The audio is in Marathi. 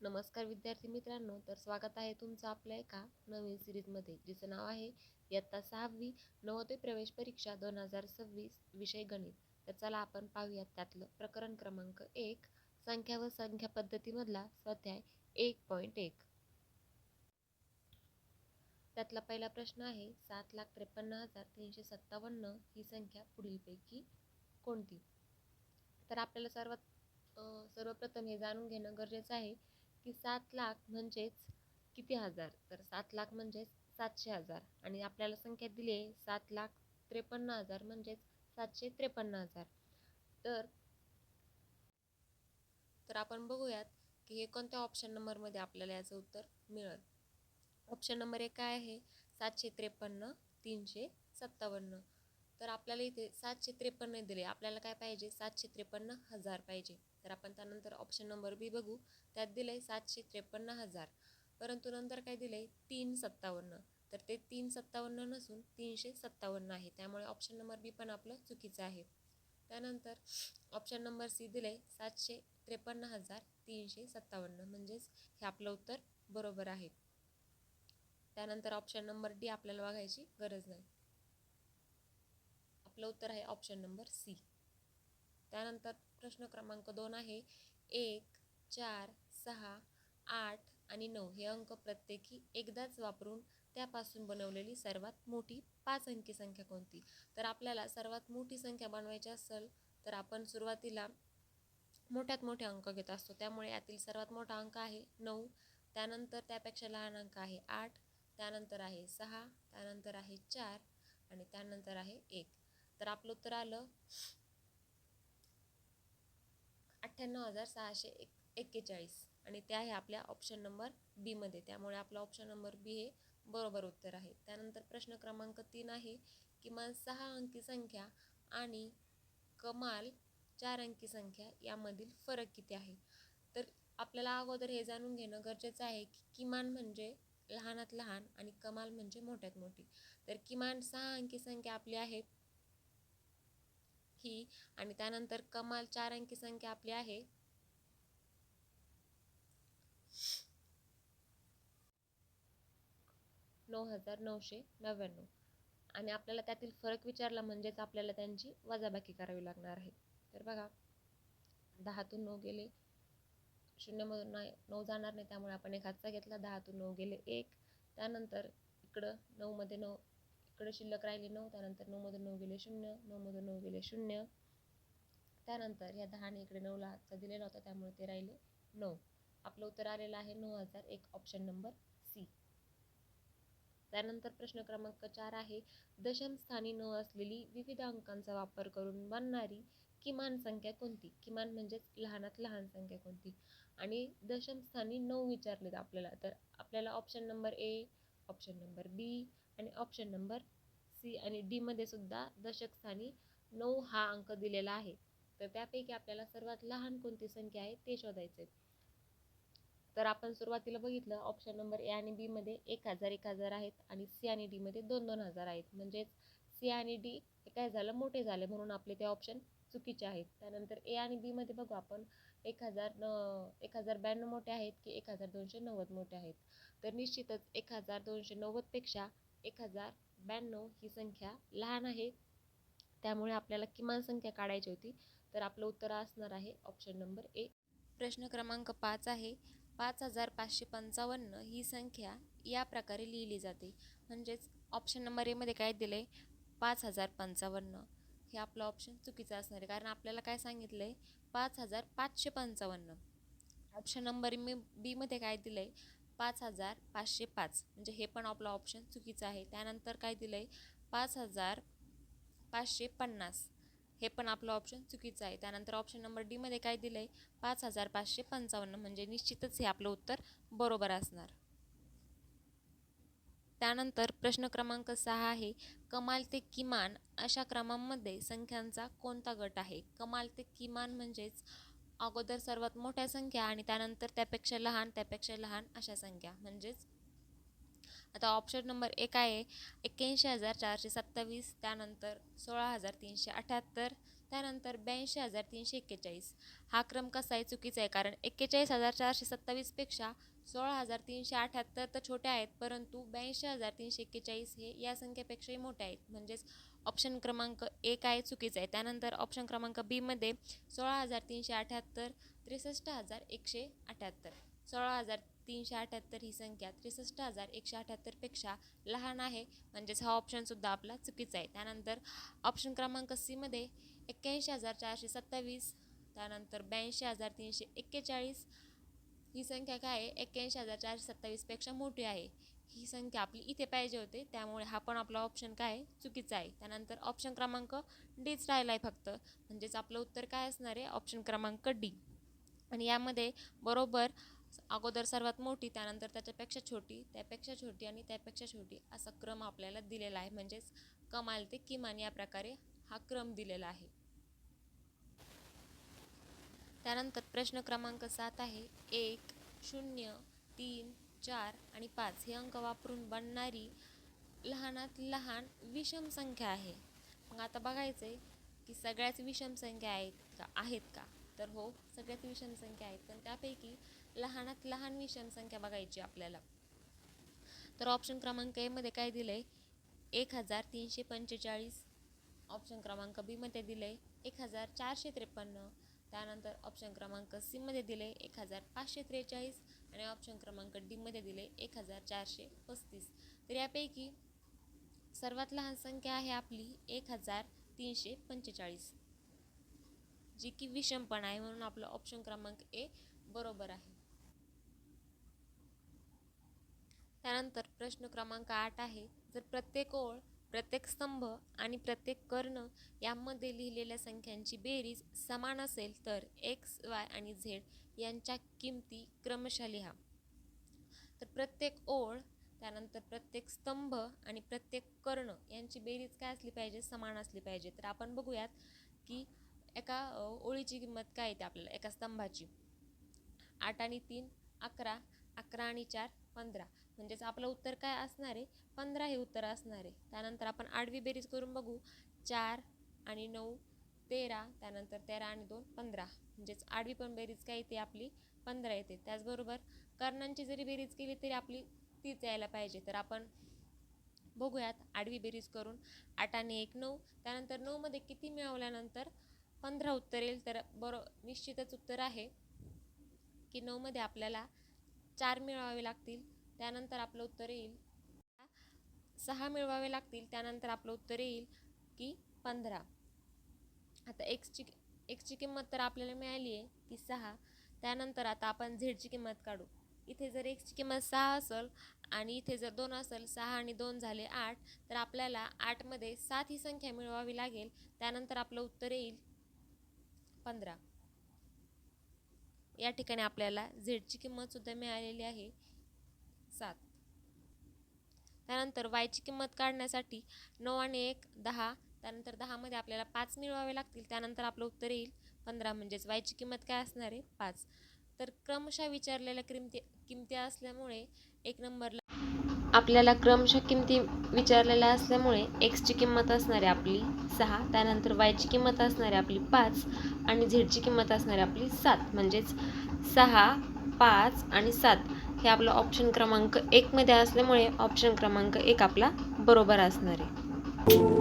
नमस्कार विद्यार्थी मित्रांनो तर स्वागत आहे तुमचं आपल्या एका नवीन सिरीजमध्ये जिचं नाव आहे इयत्ता सहावी नवोदय प्रवेश परीक्षा दोन हजार सव्वीस विषय गणित. तर चला आपण पाहूयात त्यातलं प्रकरण क्रमांक एक संख्या व संख्या पद्धतीमधला स्वाध्याय एक पॉईंट एक. त्यातला पहिला प्रश्न आहे सात लाख त्रेपन्न हजार तीनशे सत्तावन्न ही संख्या पुढीलपैकी कोणती? तर आपल्याला सर्वात सर्वप्रथम हे जाणून घेणं गरजेचं आहे की सात लाख म्हणजेच किती हजार? तर सात लाख म्हणजेच सातशे हजार. आणि आपल्याला संख्या दिली आहे सात लाख त्रेपन्न हजार म्हणजेच सातशे त्रेपन्न हजार. तर तर आपण बघूयात की हे कोणत्या ऑप्शन नंबरमध्ये आपल्याला याचं उत्तर मिळेल? ऑप्शन नंबर एक काय आहे? सातशे त्रेपन्न तीनशे सत्तावन्न. तर आपल्याला इथे सातशे त्रेपन्न दिले. आपल्याला काय पाहिजे? सातशे त्रेपन्न हजार पाहिजे. तर आपण त्यानंतर ऑप्शन नंबर बी बघू. त्यात दिलं आहे सातशे त्रेपन्न हजार. परंतु नंतर काय दिलं आहे तीन सत्तावन्न. तर ते तीन सत्तावन्न नसून तीनशे सत्तावन्न आहे. त्यामुळे ऑप्शन नंबर बी पण आपलं चुकीचं आहे. त्यानंतर ऑप्शन नंबर सी दिलं आहे सातशे त्रेपन्न हजार तीनशे सत्तावन्न. म्हणजेच हे आपलं उत्तर बरोबर आहे. त्यानंतर ऑप्शन नंबर डी आपल्याला बघायची गरज नाही. आपलं उत्तर आहे ऑप्शन नंबर सी त्यानंतर प्रश्न क्रमांक दोन आहे एक चार सहा आठ आणि नऊ हे अंक प्रत्येकी एकदाच वापरून त्यापासून बनवलेली सर्वात मोठी पाच अंकी संख्या कोणती? तर आपल्याला सर्वात मोठी संख्या बनवायची असेल तर आपण सुरुवातीला मोठ्यात मोठे अंक घेत असतो. त्यामुळे यातील सर्वात मोठा अंक आहे नऊ त्यानंतर त्यापेक्षा लहान अंक आहे आठ त्यानंतर आहे सहा त्यानंतर आहे चार आणि त्यानंतर आहे एक. तर आपलं उत्तर आलं अठ्ठ्याण्णव हजार सहाशे एक एक्केचाळीस. आणि ते आहे आपल्या ऑप्शन नंबर बीमध्ये त्यामुळे आपला ऑप्शन नंबर बी हे बरोबर उत्तर आहे. त्यानंतर प्रश्न क्रमांक तीन आहे किमान सहा अंकी संख्या आणि कमाल चार अंकी संख्या यामधील फरक किती आहे? तर आपल्याला अगोदर हे जाणून घेणं गरजेचं आहे की किमान म्हणजे लहानात लहान आणि कमाल म्हणजे मोठ्यात मोठी. तर किमान सहा अंकी संख्या आपली आहे ही आणि त्यानंतर कमाल चार अंकी संख्या आपली आहे. नऊ हजार नऊशे नव्याण्णव. आणि आपल्याला त्यातील फरक विचारला म्हणजेच आपल्याला त्यांची वजाबाकी करावी लागणार आहे. तर बघा दहातून नऊ गेले शून्यमधून नाही नऊ जाणार नाही त्यामुळे आपण एक हातचा घेतला दहातून नऊ गेले एक. त्यानंतर इकडं नऊमध्ये नऊ कडे शिल्लक राहिली नऊ त्यानंतर नऊमधून नऊ गेले शून्य नऊमधून नऊ गेले शून्य. त्यानंतर या दहाने इकडे नऊला हातचा दिलेला होता त्यामुळे ते राहिले नऊ. आपलं उत्तर आलेलं आहे नऊ हजार एक ऑप्शन नंबर सी त्यानंतर प्रश्न क्रमांक चार आहे दशमस्थानी न असलेली विविध अंकांचा वापर करून बनणारी किमान संख्या कोणती? किमान म्हणजेच लहानात लहान संख्या कोणती? आणि दशमस्थानी नऊ विचारलेत आपल्याला तर आपल्याला option number A option number B आणि ऑप्शन नंबर सी आणि डीमध्ये सुद्धा दशकस्थानी नऊ हा अंक दिलेला आहे. तर त्यापैकी आपल्याला सर्वात लहान कोणती संख्या आहे ते शोधायचे तर आपण सुरुवातीला बघितलं ऑप्शन नंबर ए आणि बीमध्ये एक हजार एक हजार आहेत आणि सी आणि डीमध्ये दोन दोन हजार आहेत. म्हणजेच सी आणि डी हे काय झालं? मोठे झाले म्हणून आपले ते ऑप्शन चुकीचे आहेत. त्यानंतर ए आणि बीमध्ये बघू आपण एक हजार न एक हजार ब्याण्णव मोठे आहेत की एक हजार दोनशे नव्वद मोठे आहेत. तर निश्चितच एक हजार दोनशे नव्वदपेक्षा एक हजार ब्याण्णव ही संख्या लहान आहे. त्यामुळे आपल्याला किमान संख्या काढायची होती. तर आपलं उत्तर असणार आहे ऑप्शन नंबर ए प्रश्न क्रमांक पाच आहे. पाच हजार पाचशे पंचावन्न ही संख्या या प्रकारे लिहिली जाते. म्हणजेच ऑप्शन नंबर एमध्ये काय दिलं आहे पाच हजार पंचावन्न. हे आपलं ऑप्शन चुकीचं असणार आहे. कारण आपल्याला काय सांगितलं आहे पाच हजार पाचशे पंचावन्न. ऑप्शन नंबर मी बीमध्ये काय दिलं आहे पाच हजार पाचशे पाच. म्हणजे हे पण आपलं ऑप्शन चुकीचं आहे. त्यानंतर काय दिलं आहे पाच हजार पाचशे पन्नास. हे पण आपलं ऑप्शन चुकीचं आहे. त्यानंतर ऑप्शन नंबर डीमध्ये काय दिलं आहे पाच हजार पाचशे पंचावन्न. म्हणजे निश्चितच हे आपलं उत्तर बरोबर असणार. त्यानंतर प्रश्न क्रमांक सहा आहे. कमाल ते किमान अशा क्रमांमध्ये संख्यांचा कोणता गट आहे? कमाल ते किमान म्हणजेच अगोदर सर्वात मोठ्या संख्या आणि त्यानंतर त्यापेक्षा लहान त्यापेक्षा लहान अशा संख्या. म्हणजेच आता ऑप्शन नंबर एक आहे एक्क्याऐंशी हजार चारशे सत्तावीस त्यानंतर सोळा हजार तीनशे अठ्याहत्तर त्यानंतर ब्याऐंशी हजार तीनशे एक्केचाळीस. हा क्रम कसा आहे? चुकीचा आहे कारण एक्केचाळीस हजार चारशे सत्तावीसपेक्षा सोळा हजार तीनशे अठ्याहत्तर तर छोट्या आहेत परंतु ब्याऐंशी हजार तीनशे एक्केचाळीस हे या संख्येपेक्षाही मोठे आहेत. म्हणजेच ऑप्शन क्रमांक एक आहे? चुकीचा आहे. त्यानंतर ऑप्शन क्रमांक बीमध्ये सोळा हजार तीनशे अठ्याहत्तर त्रेसष्ट हजार एकशे अठ्याहत्तर. सोळा हजार तीनशे अठ्याहत्तर ही संख्या त्रेसष्ट हजार एकशे अठ्याहत्तरपेक्षा लहान आहे. म्हणजेच हा ऑप्शनसुद्धा आपला चुकीचा आहे. त्यानंतर ऑप्शन क्रमांक सीमध्ये एक्क्याऐंशी हजार चारशे सत्तावीस त्यानंतर ब्याऐंशी हजार तीनशे एक्केचाळीस. ही संख्या काय आहे? एक्क्याऐंशी हजार चारशे सत्तावीसपेक्षा मोठी आहे. ही संख्या आपली इथे पाहिजे होते. त्यामुळे हा पण आपला ऑप्शन काय आहे? चुकीचा आहे. त्यानंतर ऑप्शन क्रमांक डीच राहिला आहे फक्त. म्हणजेच आपलं उत्तर काय असणार आहे? ऑप्शन क्रमांक डी आणि यामध्ये बरोबर अगोदर सर्वात मोठी त्यानंतर त्याच्यापेक्षा छोटी त्यापेक्षा छोटी आणि त्यापेक्षा छोटी असा क्रम आपल्याला दिलेला आहे. म्हणजेच कमाल ते किमान या प्रकारे हा क्रम दिलेला आहे. त्यानंतर प्रश्न क्रमांक सात आहे. एक शून्य तीन चार आणि पाच हे अंक वापरून बनणारी लहानात लहान विषम संख्या आहे. मग आता बघायचं आहे की सगळ्याच विषम संख्या आहेत का आहेत का? तर हो सगळ्याच विषम संख्या आहेत. पण त्यापैकी लहानात लहान विषम संख्या बघायची आपल्याला. तर ऑप्शन क्रमांक एमध्ये काय दिलं आहे एक हजार तीनशे पंचेचाळीस. ऑप्शन क्रमांक बीमध्ये दिलं आहे एक हजार चारशे त्रेपन्न. त्यानंतर ऑप्शन क्रमांक सीमध्ये दिले एक हजार पाचशे त्रेचाळीस. आणि ऑप्शन क्रमांक डीमध्ये दिले एक हजार चारशे पस्तीस. तर यापैकी सर्वात लहान संख्या आहे आपली एक हजार तीनशे पंचेचाळीस. जी की विषमपण आहे म्हणून आपलं ऑप्शन क्रमांक ए बरोबर आहे. त्यानंतर प्रश्न क्रमांक आठ आहे. जर प्रत्येक ओळ प्रत्येक स्तंभ आणि प्रत्येक कर्ण यामध्ये लिहिलेल्या संख्यांची बेरीज समान असेल तर एक्स वाय आणि झेड यांच्या किमती क्रमशः लिहा तर प्रत्येक ओळ त्यानंतर प्रत्येक स्तंभ आणि प्रत्येक कर्ण यांची बेरीज काय असली पाहिजे? समान असली पाहिजे. तर आपण बघूयात की एका ओळीची किंमत काय येते आपल्याला? एका स्तंभाची. आठ आणि तीन अकरा अकरा आणि चार पंधरा. म्हणजेच आपलं उत्तर काय असणार आहे? पंधरा हे उत्तर असणार आहे. त्यानंतर आपण आडवी बेरीज करून बघू. चार आणि नऊ तेरा त्यानंतर तेरा आणि दोन पंधरा. म्हणजेच आडवी पण बेरीज काय येते? आपली पंधरा येते. त्याचबरोबर कर्णांची जरी बेरीज केली तरी आपली तीच यायला पाहिजे. तर आपण बघूयात आडवी बेरीज करून आठ आणि एक नऊ. त्यानंतर नऊमध्ये किती मिळवल्यानंतर पंधरा उत्तर येईल? तर बरो निश्चितच उत्तर आहे की नऊमध्ये आपल्याला चार मिळवावे लागतील. त्यानंतर आपलं उत्तर येईल. सहा मिळवावे लागतील त्यानंतर आपलं उत्तर येईल की पंधरा. आता एक्सची एक्सची किंमत तर आपल्याला मिळाली आहे ती सहा. त्यानंतर आता आपण झेडची किंमत काढू. इथे जर एक्सची किंमत सहा असेल आणि इथे जर दोन असेल सहा आणि दोन झाले आठ तर आपल्याला आठमध्ये सात ही संख्या मिळवावी लागेल. त्यानंतर आपलं उत्तर येईल पंधरा. या ठिकाणी आपल्याला झेडची किंमतसुद्धा मिळालेली आहे. सात त्यानंतर वायची किंमत काढण्यासाठी नऊ आणि एक दहा त्यानंतर दहामध्ये आपल्याला पाच मिळवावे लागतील. त्यानंतर आपलं उत्तर येईल पंधरा म्हणजेच वायची किंमत काय असणार आहे? पाच. तर क्रमशः विचारलेल्या किमती किमती असल्यामुळे एक नंबरला आपल्याला क्रमशः किमती विचारलेल्या असल्यामुळे एक्सची किंमत असणार आहे आपली सहा त्यानंतर वायची किंमत असणार आहे आपली पाच आणि झेडची किंमत असणार आहे आपली सात. म्हणजेच सहा पाच आणि सात. हे आपलं ऑप्शन क्रमांक एकमध्ये असल्यामुळे ऑप्शन क्रमांक एक आपला बरोबर असणार आहे.